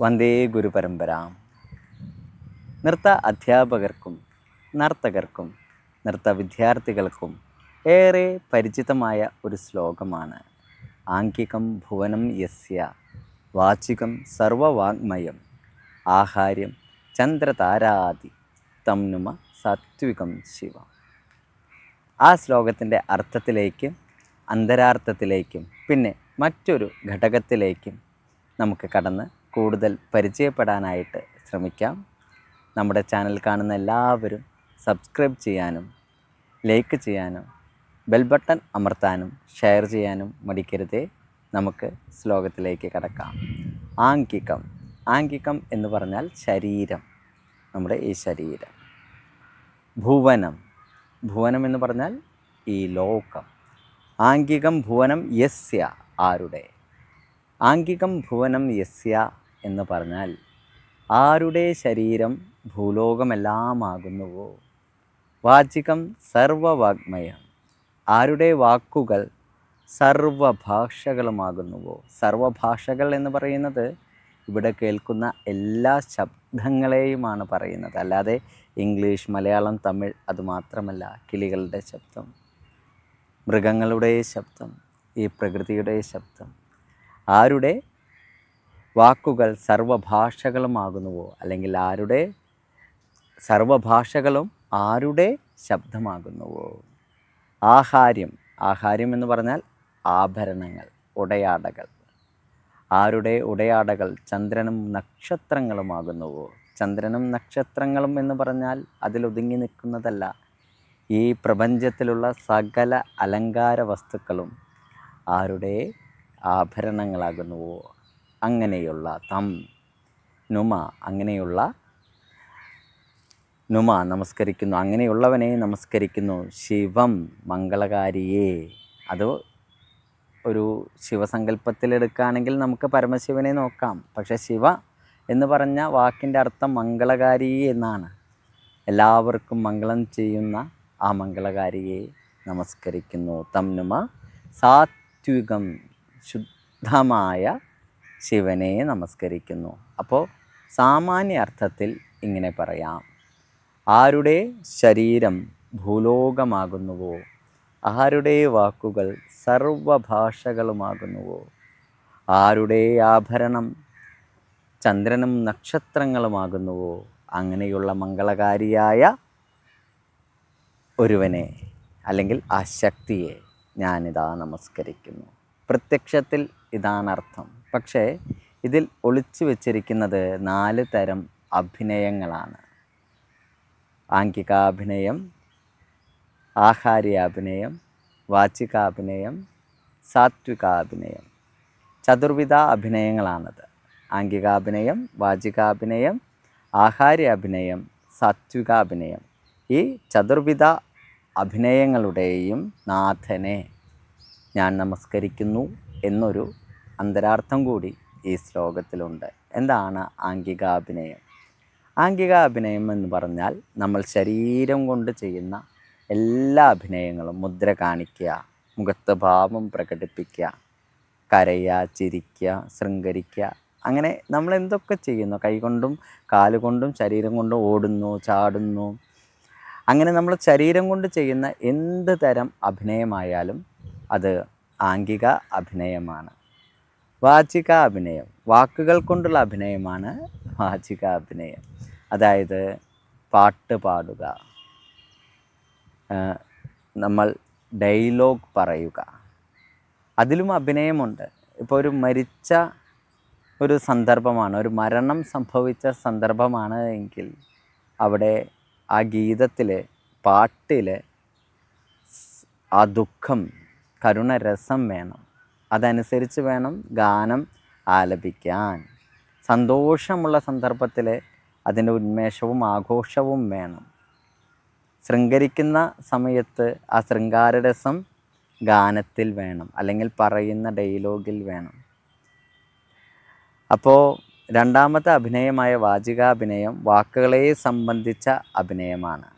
വന്ദേ ഗുരുപരമ്പര. നൃത്ത അധ്യാപകർക്കും നർത്തകർക്കും നൃത്ത വിദ്യാർത്ഥികൾക്കും ഏറെ പരിചിതമായ ഒരു ശ്ലോകമാണ്. ആങ്കികം ഭുവനം യസ്യ വാചികം സർവവാങ്മയം ആഹാര്യം ചന്ദ്രതാരാതി തംനുമ സാത്വികം ശിവ. ആ ശ്ലോകത്തിന്റെ അർത്ഥത്തിലേക്കും അന്തരാർത്ഥത്തിലേക്കും പിന്നെ മറ്റൊരു ഘടകത്തിലേക്കും നമുക്ക് കടന്ന് കൂടുതൽ പരിചയപ്പെടാനായിട്ട് ശ്രമിക്കാം. നമ്മുടെ ചാനൽ കാണുന്ന എല്ലാവരും സബ്സ്ക്രൈബ് ചെയ്യാനും ലൈക്ക് ചെയ്യാനും ബെൽ ബട്ടൺ അമർത്താനും ഷെയർ ചെയ്യാനും മടിക്കരുതേ. നമുക്ക് ശ്ലോകത്തിലേക്ക് കടക്കാം. ആംഗികം. ആംഗികം എന്ന് പറഞ്ഞാൽ ശരീരം. നമ്മുടെ ഈ ശരീരം. ഭുവനം. ഭുവനം എന്ന് പറഞ്ഞാൽ ഈ ലോകം. ആങ്കികം ഭുവനം യസ്യ ആരുടെ? ആംഗികം ഭുവനം യസ്യ എന്ന് പറഞ്ഞാൽ ആരുടെ ശരീരം ഭൂലോകമെല്ലാമാകുന്നുവോ? വാചികം സർവവാഗ്മയം. ആരുടെ വാക്കുകൾ സർവഭാഷകളുമാകുന്നുവോ? സർവഭാഷകൾ എന്ന് പറയുന്നത് ഇവിടെ കേൾക്കുന്ന എല്ലാ ശബ്ദങ്ങളെയുമാണ് പറയുന്നത്. അല്ലാതെ ഇംഗ്ലീഷ് മലയാളം തമിഴ് അതുമാത്രമല്ല കിളികളുടെ ശബ്ദം മൃഗങ്ങളുടെ ശബ്ദം ഈ പ്രകൃതിയുടെ ശബ്ദം ആരുടെ വാക്കുകൾ സർവഭാഷകളുമാകുന്നുവോ അല്ലെങ്കിൽ ആരുടെ സർവഭാഷകളും ആരുടെ ശബ്ദമാകുന്നുവോ? ആഹാര്യം. ആഹാര്യം എന്ന് പറഞ്ഞാൽ ആഭരണങ്ങൾ ഉടയാടകൾ. ആരുടെ ഉടയാടകൾ? ചന്ദ്രനും നക്ഷത്രങ്ങളുമാകുന്നുവോ ചന്ദ്രനും നക്ഷത്രങ്ങളും എന്ന് പറഞ്ഞാൽ അതിലൊതുങ്ങി നിൽക്കുന്നതല്ല. ഈ പ്രപഞ്ചത്തിലുള്ള സകല അലങ്കാര വസ്തുക്കളും ആരുടെ ആഭരണങ്ങളാകുന്നുവോ? അങ്ങനെയുള്ള തം നുമ അങ്ങനെയുള്ള നുമ നമസ്കരിക്കുന്നു. അങ്ങനെയുള്ളവനെ നമസ്കരിക്കുന്നു. ശിവം മംഗളകാരിയെ. അത് ഒരു ശിവസങ്കല്പത്തിലെടുക്കുകയാണെങ്കിൽ നമുക്ക് പരമശിവനെ നോക്കാം. പക്ഷെ ശിവ എന്ന് പറഞ്ഞ വാക്കിന്റെ അർത്ഥം മംഗളകാരി എന്നാണ്. എല്ലാവർക്കും മംഗളം ചെയ്യുന്ന ആ മംഗളകാരിയെ നമസ്കരിക്കുന്നു. തം നുമ സാത്വികം ശുദ്ധമായ ശിവനെ നമസ്കരിക്കുന്നു. അപ്പോൾ സാമാന്യ അർത്ഥത്തിൽ ഇങ്ങനെ പറയാം. ആരുടെ ശരീരം ഭൂലോകമാകുന്നുവോ ആരുടെ വാക്കുകൾ സർവഭാഷകളുമാകുന്നുവോ ആരുടെ ആഭരണം ചന്ദ്രനും നക്ഷത്രങ്ങളുമാകുന്നുവോ അങ്ങനെയുള്ള മംഗളകാരിയായ ഒരുവനെ അല്ലെങ്കിൽ ആ ശക്തിയെ ഞാനിതാ നമസ്കരിക്കുന്നു. പ്രത്യക്ഷത്തിൽ ഇതാണ് അർത്ഥം പക്ഷേ ഇതിൽ ഒളിച്ചു വച്ചിരിക്കുന്നത് നാല് തരം അഭിനയങ്ങളാണ്. ആംഗികാഭിനയം ആഹാര്യാഭിനയം വാചികാഭിനയം സാത്വികാഭിനയം. ചതുർവിധ അഭിനയങ്ങളാണത്. ആംഗികാഭിനയം വാചികാഭിനയം ആഹാര്യാഭിനയം സാത്വികാഭിനയം. ഈ ചതുർവിധ അഭിനയങ്ങളുടെയും നാഥനെ ഞാൻ നമസ്കരിക്കുന്നു എന്നൊരു അന്തരാർത്ഥം കൂടി ഈ ശ്ലോകത്തിലുണ്ട്. എന്താണ് ആംഗികാഭിനയം? ആംഗികാഭിനയം എന്ന് പറഞ്ഞാൽ നമ്മൾ ശരീരം കൊണ്ട് ചെയ്യുന്ന എല്ലാ അഭിനയങ്ങളും മുദ്ര കാണിക്കുക മുഖത്ത് ഭാവം പ്രകടിപ്പിക്കുക കരയുക ചിരിക്കുക ശൃംഗരിക്കുക. അങ്ങനെ നമ്മൾ എന്തൊക്കെ ചെയ്യുന്നു? കൈകൊണ്ടും കാലുകൊണ്ടും ശരീരം കൊണ്ടും ഓടുന്നു ചാടുന്നു. അങ്ങനെ നമ്മൾ ശരീരം കൊണ്ട് ചെയ്യുന്ന എന്ത് തരം അഭിനയമായാലും അത് ആംഗിക അഭിനയമാണ്. വാചിക അഭിനയം. വാക്കുകൾ കൊണ്ടുള്ള അഭിനയമാണ് വാചിക അഭിനയം. അതായത് പാട്ട് പാടുക. നമ്മൾ ഡയലോഗ് പറയുക. അതിലും അഭിനയമുണ്ട്. ഇപ്പോൾ ഒരു മരിച്ച ഒരു സന്ദർഭമാണ് ഒരു മരണം സംഭവിച്ച സന്ദർഭമാണ് എങ്കിൽ അവിടെ ആ ഗീതത്തിൽ പാട്ടിൽ ആ ദുഃഖം കരുണരസം വേണം. അതനുസരിച്ച് വേണം ഗാനം ആലപിക്കാൻ. സന്തോഷമുള്ള സന്ദർഭത്തിൽ അതിന്റെ ഉന്മേഷവും ആഘോഷവും വേണം. ശൃംഗരിക്കുന്ന സമയത്ത് ആ ശൃംഗാരരസം ഗാനത്തിൽ വേണം. അല്ലെങ്കിൽ പറയുന്ന ഡയലോഗിൽ വേണം. അപ്പോൾ രണ്ടാമത്തെ അഭിനയമായ വാചികാഭിനയം വാക്കുകളെ സംബന്ധിച്ച അഭിനയമാണ്.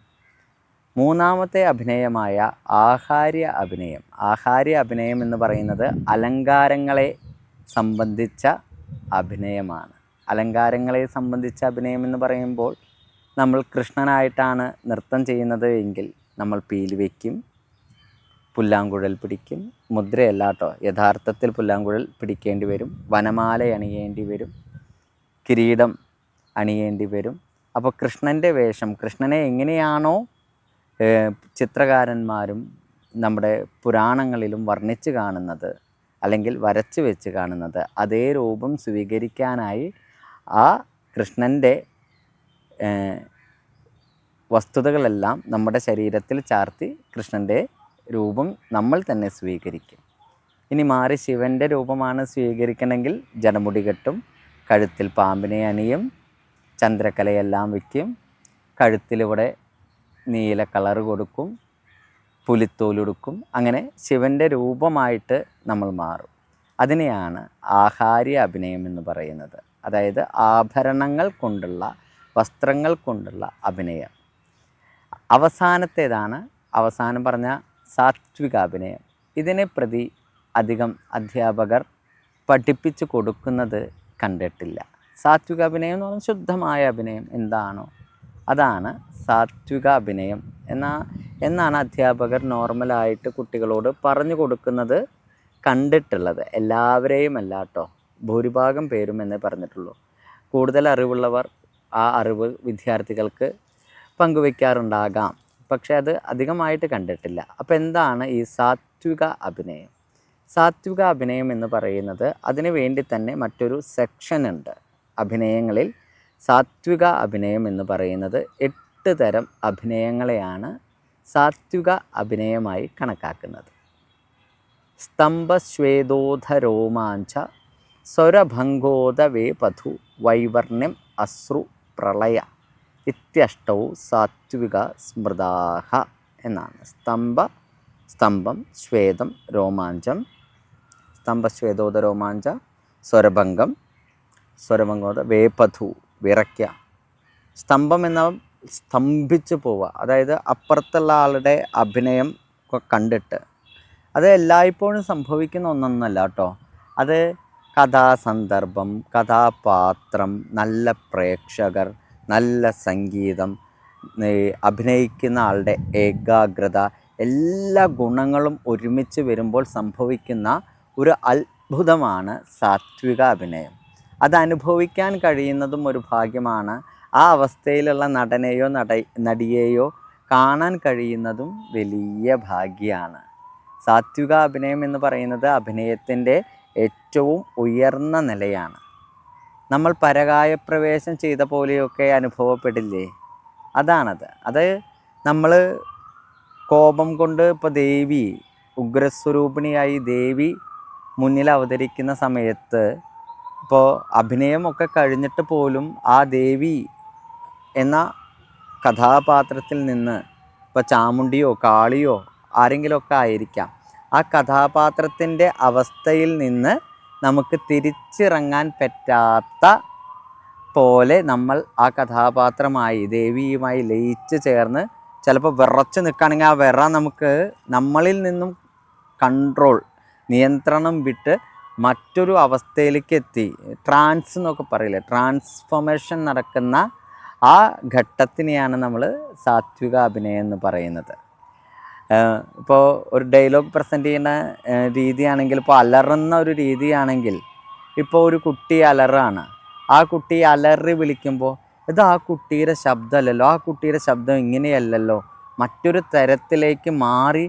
മൂന്നാമത്തെ അഭിനയമായ ആഹാര്യ അഭിനയം. ആഹാര്യ അഭിനയം എന്ന് പറയുന്നത് അലങ്കാരങ്ങളെ സംബന്ധിച്ച അഭിനയമാണ്. അലങ്കാരങ്ങളെ സംബന്ധിച്ച അഭിനയം എന്ന് പറയുമ്പോൾ നമ്മൾ കൃഷ്ണനായിട്ടാണ് നൃത്തം ചെയ്യുന്നത് എങ്കിൽ നമ്മൾ പീലി വയ്ക്കും പുല്ലാങ്കുഴൽ പിടിക്കും. മുദ്രയല്ല കേട്ടോ. യഥാർത്ഥത്തിൽ പുല്ലാങ്കുഴൽ പിടിക്കേണ്ടി വരും. വനമാല അണിയേണ്ടി വരും. കിരീടം അണിയേണ്ടി വരും. അപ്പോൾ കൃഷ്ണന്റെ വേഷം കൃഷ്ണനെ എങ്ങനെയാണോ ചിത്രകാരന്മാരും നമ്മുടെ പുരാണങ്ങളിലും വർണിച്ച് കാണുന്നത് അല്ലെങ്കിൽ വരച്ച് വെച്ച് കാണുന്നത് അതേ രൂപം സ്വീകരിക്കാനായി ആ കൃഷ്ണന്റെ വസ്തുതകളെല്ലാം നമ്മുടെ ശരീരത്തിൽ ചാർത്തി കൃഷ്ണന്റെ രൂപം നമ്മൾ തന്നെ സ്വീകരിക്കും. ഇനി മാറി ശിവന്റെ രൂപമാണ് സ്വീകരിക്കണമെങ്കിൽ ജനമുടി കെട്ടും കഴുത്തിൽ പാമ്പിനെ അണിയും ചന്ദ്രക്കലയെല്ലാം വയ്ക്കും കഴുത്തിലിവിടെ നീല കളർ കൊടുക്കും പുലിത്തോലെടുക്കും അങ്ങനെ ശിവന്റെ രൂപമായിട്ട് നമ്മൾ മാറും. അതിനെയാണ് ആഹാര്യ അഭിനയം എന്ന് പറയുന്നത്. അതായത് ആഭരണങ്ങൾ കൊണ്ടുള്ള വസ്ത്രങ്ങൾ കൊണ്ടുള്ള അഭിനയം. അവസാനത്തേതാണ് അവസാനം പറഞ്ഞ സാത്വിക അഭിനയം. ഇതിനെ പ്രതി അധികം അധ്യാപകർ പഠിപ്പിച്ചു കൊടുക്കുന്നത് കണ്ടിട്ടില്ല. സാത്വിക അഭിനയം എന്ന് പറഞ്ഞാൽ ശുദ്ധമായ അഭിനയം. എന്താണോ അതാണ് സാത്വിക അഭിനയം. എന്നാ എന്നാണ് അധ്യാപകർ നോർമലായിട്ട് കുട്ടികളോട് പറഞ്ഞു കൊടുക്കുന്നത് കണ്ടിട്ടുള്ളത്. എല്ലാവരെയും അല്ല കേട്ടോ ഭൂരിഭാഗം പേരും എന്നേ പറഞ്ഞിട്ടുള്ളൂ. കൂടുതൽ അറിവുള്ളവർ ആ അറിവ് വിദ്യാർത്ഥികൾക്ക് പങ്കുവയ്ക്കാറുണ്ടാകാം പക്ഷേ അത് അധികമായിട്ട് കണ്ടിട്ടില്ല. അപ്പോൾ എന്താണ് ഈ സാത്വിക അഭിനയം? സാത്വിക അഭിനയം എന്ന് പറയുന്നത് അതിനു വേണ്ടി തന്നെ മറ്റൊരു സെക്ഷൻ ഉണ്ട് അഭിനയങ്ങളിൽ. സാത്വിക അഭിനയം എന്ന് പറയുന്നത് എട്ട് തരം അഭിനയങ്ങളെയാണ് സാത്വിക അഭിനയമായി കണക്കാക്കുന്നത്. സ്തംഭശ്വേതോധരോമാഞ്ച സ്വരഭംഗോദവേപഥു വൈവർണ്യം അശ്രു പ്രളയ ഇത്യഷ്ടൗ സാത്വിക സ്മൃതാഹ എന്നാണ്. സ്തംഭ സ്തംഭം ശ്വേതം രോമാഞ്ചം സ്തംഭശ്വേതോദ രോമാഞ്ച സ്വരഭംഗം സ്വരഭംഗോദ വേപഥു വിറയ്ക്ക സ്തംഭം എന്ന സ്തംഭിച്ചു പോവുക. അതായത് അപ്പുറത്തുള്ള ആളുടെ അഭിനയം കണ്ടിട്ട്. അത് എല്ലായ്പ്പോഴും സംഭവിക്കുന്ന ഒന്നൊന്നല്ല കേട്ടോ. അത് കഥാസന്ദർഭം കഥാപാത്രം നല്ല പ്രേക്ഷകർ നല്ല സംഗീതം അഭിനയിക്കുന്ന ആളുടെ ഏകാഗ്രത എല്ലാ ഗുണങ്ങളും ഒരുമിച്ച് വരുമ്പോൾ സംഭവിക്കുന്ന ഒരു അത്ഭുതമാണ് സാത്വിക അഭിനയം. അത് അനുഭവിക്കാൻ കഴിയുന്നതും ഒരു ഭാഗ്യമാണ്. ആ അവസ്ഥയിലുള്ള നടനെയോ നട നടിയെയോ കാണാൻ കഴിയുന്നതും വലിയ ഭാഗ്യമാണ്. സാത്വിക അഭിനയം എന്ന് പറയുന്നത് അഭിനയത്തിന്റെ ഏറ്റവും ഉയർന്ന നിലയാണ്. നമ്മൾ പരകായപ്രവേശം ചെയ്ത പോലെയൊക്കെ അനുഭവപ്പെടില്ലേ? അതാണത്. അത് നമ്മൾ കോപം കൊണ്ട് ഇപ്പോൾ ദേവി ഉഗ്രസ്വരൂപിണിയായി ദേവി മുന്നിൽ അവതരിക്കുന്ന സമയത്ത് ഇപ്പോൾ അഭിനയമൊക്കെ കഴിഞ്ഞിട്ട് പോലും ആ ദേവി എന്ന കഥാപാത്രത്തിൽ നിന്ന് ഇപ്പോൾ ചാമുണ്ടിയോ കാളിയോ ആരെങ്കിലുമൊക്കെ ആയിരിക്കാം. ആ കഥാപാത്രത്തിന്റെ അവസ്ഥയിൽ നിന്ന് നമുക്ക് തിരിച്ചിറങ്ങാൻ പറ്റാത്ത പോലെ നമ്മൾ ആ കഥാപാത്രമായി ദേവിയുമായി ലയിച്ച് ചേർന്ന് ചിലപ്പോൾ വിറച്ച് നിൽക്കുകയാണെങ്കിൽ ആ വിറ നമുക്ക് നമ്മളിൽ നിന്നും കൺട്രോൾ നിയന്ത്രണം വിട്ട് മറ്റൊരു അവസ്ഥയിലേക്ക് എത്തി ട്രാൻസ് എന്നൊക്കെ പറയില്ലേ? ട്രാൻസ്ഫോർമേഷൻ നടക്കുന്ന ആ ഘട്ടത്തിനെയാണ് നമ്മൾ സാത്വിക അഭിനയം എന്ന് പറയുന്നത്. ഇപ്പോൾ ഒരു ഡയലോഗ് പ്രസന്റ് ചെയ്യുന്ന രീതിയാണെങ്കിൽ ഇപ്പോൾ അലറുന്ന ഒരു രീതിയാണെങ്കിൽ ഇപ്പോൾ ഒരു കുട്ടി അലറാണ്. ആ കുട്ടി അലറി വിളിക്കുമ്പോൾ ഇത് ആ കുട്ടിയുടെ ശബ്ദമല്ലല്ലോ. ആ കുട്ടിയുടെ ശബ്ദം ഇങ്ങനെയല്ലല്ലോ. മറ്റൊരു തരത്തിലേക്ക് മാറി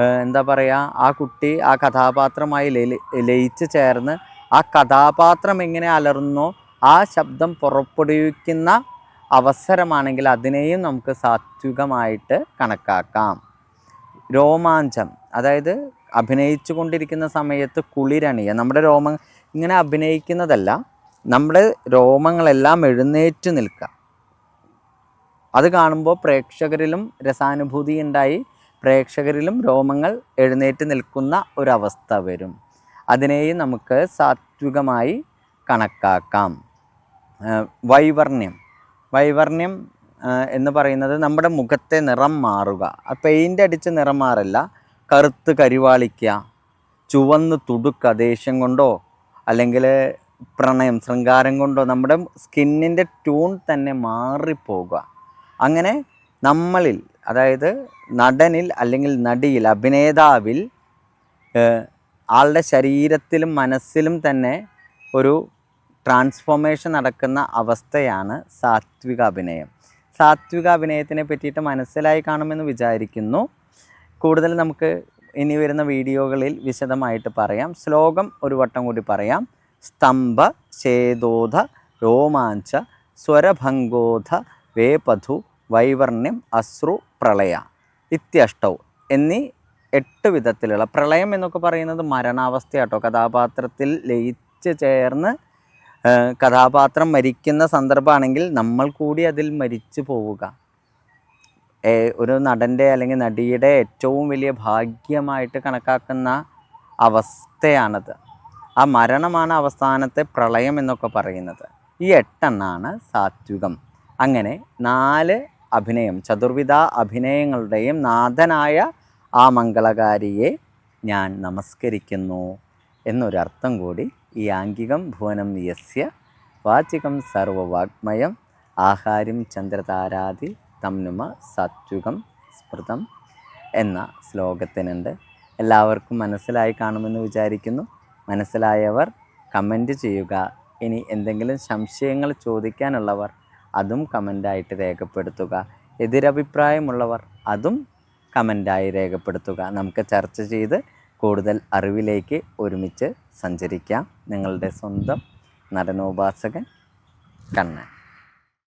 എന്താ പറയുക ആ കുട്ടി ആ കഥാപാത്രമായി ലയി- ലയിച്ച് ചേർന്ന് ആ കഥാപാത്രം എങ്ങനെ അലർന്നോ ആ ശബ്ദം പുറപ്പെടുവിക്കുന്ന അവസരമാണെങ്കിൽ അതിനെയും നമുക്ക് സാത്വികമായിട്ട് കണക്കാക്കാം. രോമാഞ്ചം. അതായത് അഭിനയിച്ചു കൊണ്ടിരിക്കുന്ന സമയത്ത് കുളിരണിയ. നമ്മുടെ രോമം ഇങ്ങനെ അഭിനയിക്കുന്നതല്ല നമ്മുടെ രോമങ്ങളെല്ലാം എഴുന്നേറ്റ് നിൽക്കുക. അത് കാണുമ്പോൾ പ്രേക്ഷകരിലും രസാനുഭൂതി ഉണ്ടായി. പ്രേക്ഷകരിലും രോമങ്ങൾ എഴുന്നേറ്റ് നിൽക്കുന്ന ഒരവസ്ഥ വരും. അതിനെയും നമുക്ക് സാത്വികമായി കണക്കാക്കാം. വൈവർണ്യം. വൈവർണ്യം എന്ന് പറയുന്നത് നമ്മുടെ മുഖത്തെ നിറം മാറുക. പെയിന്റ് അടിച്ച് നിറം മാറില്ല. കറുത്ത് കരിവാളിക്കുക ചുവന്ന് തുടുക്കുക ദേഷ്യം കൊണ്ടോ അല്ലെങ്കിൽ പ്രണയം ശൃംഗാരം കൊണ്ടോ നമ്മുടെ സ്കിന്നിന്റെ ട്യൂൺ തന്നെ മാറിപ്പോകുക. അങ്ങനെ നമ്മളിൽ അതായത് നടനിൽ അല്ലെങ്കിൽ നടിയിൽ അഭിനേതാവിൽ ആളുടെ ശരീരത്തിലും മനസ്സിലും തന്നെ ഒരു ട്രാൻസ്ഫോർമേഷൻ നടക്കുന്ന അവസ്ഥയാണ് സാത്വിക അഭിനയം. സാത്വിക അഭിനയത്തിനെ പറ്റിയിട്ട് മനസ്സിലായി കാണുമെന്ന് വിചാരിക്കുന്നു. കൂടുതൽ നമുക്ക് ഇനി വരുന്ന വീഡിയോകളിൽ വിശദമായിട്ട് പറയാം. ശ്ലോകം ഒരു വട്ടം കൂടി പറയാം. സ്തംഭ ചേതോധ രോമാഞ്ച സ്വരഭംഗോധ വേപധു വൈവർണ്യം അശ്രു പ്രളയ ഇത്യഷ്ടൗ എന്നീ എട്ട് വിധത്തിലുള്ള പ്രളയം എന്നൊക്കെ പറയുന്നത് മരണാവസ്ഥയാട്ടോ. കഥാപാത്രത്തിൽ ലയിച്ച് ചേർന്ന് കഥാപാത്രം മരിക്കുന്ന സന്ദർഭമാണെങ്കിൽ നമ്മൾ കൂടി അതിൽ മരിച്ചു പോവുക. ഒരു നടന്റെ അല്ലെങ്കിൽ നടിയുടെ ഏറ്റവും വലിയ ഭാഗ്യമായിട്ട് കണക്കാക്കുന്ന അവസ്ഥയാണത്. ആ മരണമാണ് അവസാനത്തെ പ്രളയം എന്നൊക്കെ പറയുന്നത്. ഈ എട്ടെണ്ണാണ് സാത്വികം. അങ്ങനെ നാല് അഭിനയം ചതുർവിധ അഭിനയങ്ങളുടെയും നാഥനായ ആ മംഗളകാരിയെ ഞാൻ നമസ്കരിക്കുന്നു എന്നൊരർത്ഥം കൂടി ഈ ആംഗികം ഭുവനം യസ്യ വാചികം സർവവാഗ്മയം ആഹാരം ചന്ദ്രതാരാതി തംനുമ സത്യുഗം സ്മൃതം എന്ന ശ്ലോകത്തിനുണ്ട്. എല്ലാവർക്കും മനസ്സിലായി കാണുമെന്ന് വിചാരിക്കുന്നു. മനസ്സിലായവർ കമന്റ് ചെയ്യുക. ഇനി എന്തെങ്കിലും സംശയങ്ങൾ ചോദിക്കാനുള്ളവർ അതും കമന്റായിട്ട് രേഖപ്പെടുത്തുക. എതിരഭിപ്രായമുള്ളവർ അതും കമന്റായി രേഖപ്പെടുത്തുക. നമുക്ക് ചർച്ച ചെയ്ത് കൂടുതൽ അറിവിലേക്ക് ഒരുമിച്ച് സഞ്ചരിക്കാം. നിങ്ങളുടെ സ്വന്തം നടനോപാസകൻ കണ്ണൻ.